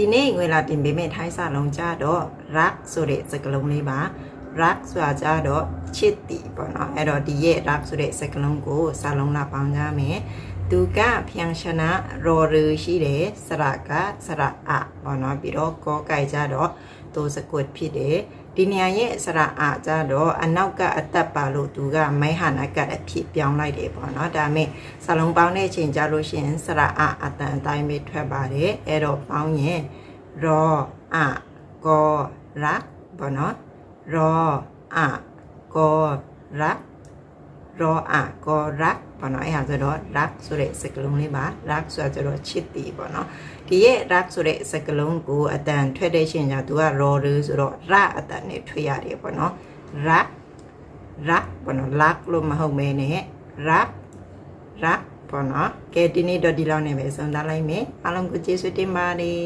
ဒီနေ့ငွေလာတင်ပေးမယ့်ထိုင်းစာလုံးကြတော့ rock ဆိုတဲ့စကားလုံးလေးပါ rock ဆိုတာကြတော့ချစ်တီပေါ့နော်အဲ့တော့ဒီရဲ့ rock ဆိုတဲ့စကားလုံးကိုစာလုံးလာပေါင်းကြမယ်သူကဖျန်ရှနာရော်ရရှိတယ်စရကစရအပေါ့နော်ပြီးတော့ကောကြိုက်ကြတော့သူစကွတ်ဖြစ်တယ်ဒီနေရာရဲ့စရအကြတော့အနောက်ကအသက်ပါလို့သူကမိုင်းဟာနာကအဖြစ်ပြောင်းလိုက်တယ်ပေါ့နော်ဒါပေမဲ့စာလုံးပေါင်းတဲ့အချိန်ကြလို့ရှိရင်စရအအတန်အတိုင်းပဲထွက်ပါတယ်အဲ့တော့ပေါင်းရင်ရောအကောရပေါ့နော် ရောအကောရရောအကောရပေါ့နော်အဲ့ဟာဆိုတော့ rock ဆိုတဲ့စကားလုံးလေးပါ rock ဆိုတာကျတော့ချစ်တီပေါ့နော်ဒီရဲ့ rock ဆိုတဲ့စကားလုံးကိုအတန်ထွက်တဲ့ရှင်ကြောင့်သူက raw ဆိုတော့ r အတန်နဲ့ထွက်ရတယ်ပေါ့နော် rock rock ပေါ့နော် rock လို့မဟုတ်မဲနဲ့ rock rock ပေါ့နော်ကဲဒီနေ့တော့ဒီလောက်နေပဲဆုံးသတ်လိုက်မယ်အားလုံးကိုကျေးဇူးတင်ပါတယ်